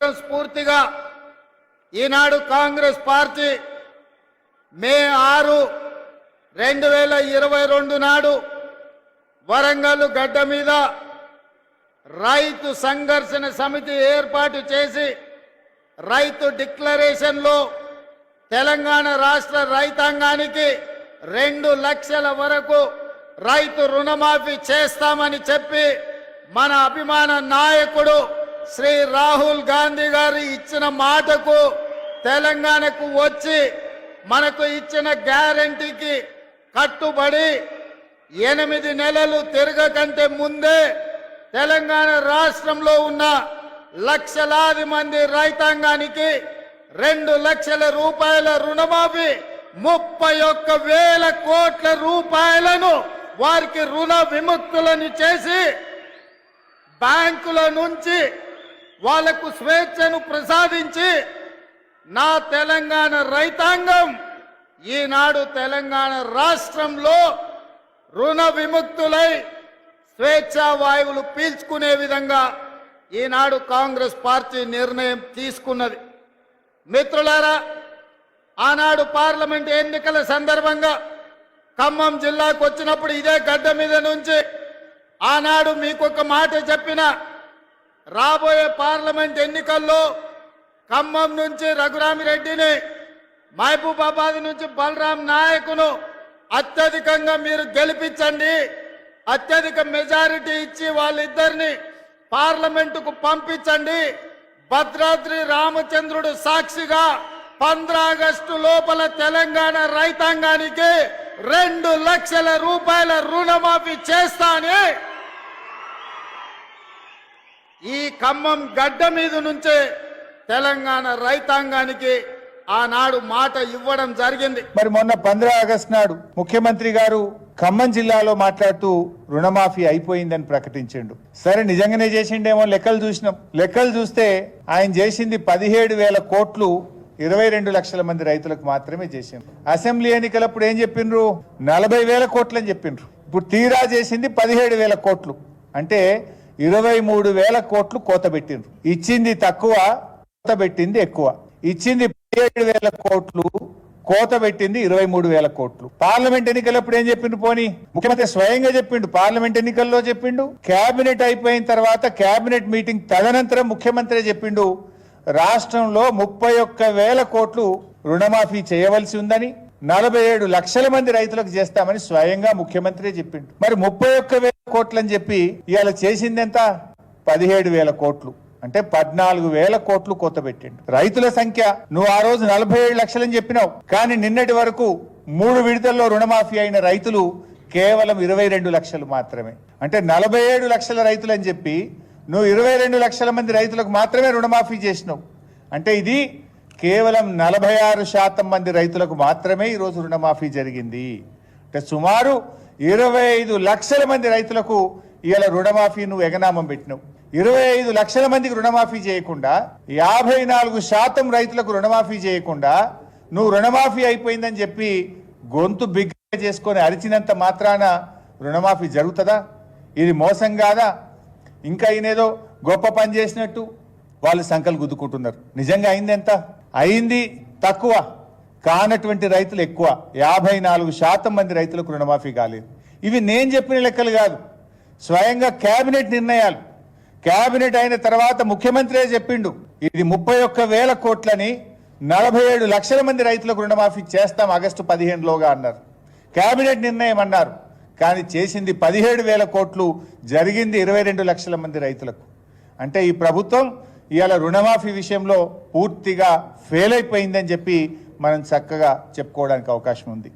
స్ఫూర్తిగా ఈనాడు కాంగ్రెస్ పార్టీ మే ఆరు రెండు వేల ఇరవై రెండు నాడు వరంగల్ గడ్డ మీద రైతు సంఘర్షణ సమితి ఏర్పాటు చేసి రైతు డిక్లరేషన్లో తెలంగాణ రాష్ట్ర రైతాంగానికి రెండు లక్షల వరకు రైతు రుణమాఫీ చేస్తామని చెప్పి మన అభిమాన నాయకుడు శ్రీ రాహుల్ గాంధీ గారు ఇచ్చిన మాటకు తెలంగాణకు వచ్చి మనకు ఇచ్చిన గ్యారంటీకి కట్టుబడి ఎనిమిది నెలలు తిరగకంటే ముందే తెలంగాణ రాష్ట్రంలో ఉన్న లక్షలాది మంది రైతాంగానికి రెండు లక్షల రూపాయల రుణమాఫీ ముప్పై ఒక్క వేల కోట్ల రూపాయలను వారికి రుణ విముక్తులను చేసి బ్యాంకుల నుంచి వాళ్ళకు స్వేచ్ఛను ప్రసాదించి నా తెలంగాణ రైతాంగం ఈనాడు తెలంగాణ రాష్ట్రంలో రుణ విముక్తులై స్వేచ్ఛా వాయువులు పీల్చుకునే విధంగా ఈనాడు కాంగ్రెస్ పార్టీ నిర్ణయం తీసుకున్నది. మిత్రులారా ఆనాడు పార్లమెంట్ ఎన్నికల సందర్భంగా ఖమ్మం జిల్లాకు వచ్చినప్పుడు ఇదే గడ్డ మీద నుంచి ఆనాడు మీకు ఒక మాట చెప్పిన రాబోయే పార్లమెంట్ ఎన్నికల్లో ఖమ్మం నుంచి రఘురామిరెడ్డిని మహబూబాబాద్ నుంచి బలరాం నాయకును అత్యధికంగా మీరు గెలిపించండి. అత్యధిక మెజారిటీ ఇచ్చి వాళ్ళిద్దరిని పార్లమెంటుకు పంపించండి. భద్రాద్రి రామచంద్రుడు సాక్షిగా పంద్ర ఆగస్టు లోపల తెలంగాణ రైతాంగానికి రెండు లక్షల రూపాయల రుణమాఫీ చేస్తా అని ఈ ఖమ్మం గడ్డ మీద నుంచే తెలంగాణ రైతాంగానికి ఆనాడు మాట ఇవ్వడం జరిగింది. మరి మొన్న పంద్రా ఆగస్టు నాడు ముఖ్యమంత్రి గారు ఖమ్మం జిల్లాలో మాట్లాడుతూ రుణమాఫీ అయిపోయిందని ప్రకటించిండు. సరే నిజంగానే చేసిండేమో లెక్కలు చూసినాం. లెక్కలు చూస్తే ఆయన చేసింది పదిహేడు వేల కోట్లు ఇరవై రెండు లక్షల మంది రైతులకు మాత్రమే చేసిండ్రు అసెంబ్లీ ఎన్నికలప్పుడు ఏం చెప్పిండ్రు? నలభై వేల కోట్లు అని చెప్పిండ్రు. ఇప్పుడు తీరా చేసింది పదిహేడు వేల కోట్లు. అంటే ఇరవై మూడు వేల కోట్లు కోత పెట్టిండ్రు. ఇచ్చింది తక్కువ కోత పెట్టింది ఎక్కువ. ఇచ్చింది పదిహేడు వేల కోట్లు కోత పెట్టింది ఇరవై మూడు వేల కోట్లు. పార్లమెంట్ ఎన్నికలప్పుడు ఏం చెప్పిండు పోని? ముఖ్యమంత్రి స్వయంగా చెప్పిండు పార్లమెంట్ ఎన్నికల్లో చెప్పిండు. కేబినెట్ అయిపోయిన తర్వాత కేబినెట్ మీటింగ్ తదనంతరం ముఖ్యమంత్రి చెప్పిండు రాష్ట్రంలో ముప్పై ఒక్క వేల కోట్లు రుణమాఫీ చేయవలసి ఉందని. నలభై ఏడు లక్షల మంది రైతులకు చేస్తామని స్వయంగా ముఖ్యమంత్రి చెప్పిండు. మరి ముప్పై ఒక్క వేల కోట్లు అని చెప్పి ఇవాళ చేసింది ఎంత? పదిహేడు వేల కోట్లు. అంటే పద్నాలుగు వేల కోట్లు కొత్త పెట్టిండు. రైతుల సంఖ్య నువ్వు ఆ రోజు నలభై ఏడు లక్షలని చెప్పినావు. కానీ నిన్నటి వరకు మూడు విడతల్లో రుణమాఫీ అయిన రైతులు కేవలం ఇరవై రెండు లక్షలు మాత్రమే. అంటే నలభై ఏడు లక్షల రైతులు అని చెప్పి నువ్వు ఇరవై రెండు లక్షల మంది రైతులకు మాత్రమే రుణమాఫీ చేసినావు. అంటే ఇది కేవలం నలభై ఆరు శాతం మంది రైతులకు మాత్రమే ఈరోజు రుణమాఫీ జరిగింది. అంటే సుమారు ఇరవై ఐదు లక్షల మంది రైతులకు ఇవాళ రుణమాఫీ నువ్వు ఎగనామం పెట్టినావు. ఇరవై ఐదు లక్షల మందికి రుణమాఫీ చేయకుండా యాభై నాలుగు శాతం రైతులకు రుణమాఫీ చేయకుండా నువ్వు రుణమాఫీ అయిపోయిందని చెప్పి గొంతు బిగ్గ చేసుకొని అరిచినంత మాత్రాన రుణమాఫీ జరుగుతుందా? ఇది మోసం కాదా? ఇంకా ఈయనేదో గొప్ప పని చేసినట్టు వాళ్ళు సంకలు గుద్దుకుంటున్నారు. నిజంగా అయింది ఎంత? అయింది తక్కువ. కానటువంటి రైతులు ఎక్కువ. యాభై నాలుగు శాతం మంది రైతులకు రుణమాఫీ కాలేదు. ఇవి నేను చెప్పిన లెక్కలు కాదు. స్వయంగా కేబినెట్ నిర్ణయాలు. కేబినెట్ అయిన తర్వాత ముఖ్యమంత్రే చెప్పిండు ఇది ముప్పై ఒక్క వేల కోట్లని నలభై ఏడు లక్షల మంది రైతులకు రుణమాఫీ చేస్తాం ఆగస్టు పదిహేనులోగా అన్నారు. కేబినెట్ నిర్ణయం అన్నారు. కానీ చేసింది పదిహేడు వేల కోట్లు జరిగింది ఇరవై రెండు లక్షల మంది రైతులకు. అంటే ఈ ప్రభుత్వం ఇవాళ రుణమాఫీ విషయంలో పూర్తిగా ఫెయిల్ అయిపోయిందని చెప్పి మనం చక్కగా చెప్పుకోవడానికి అవకాశం ఉంది.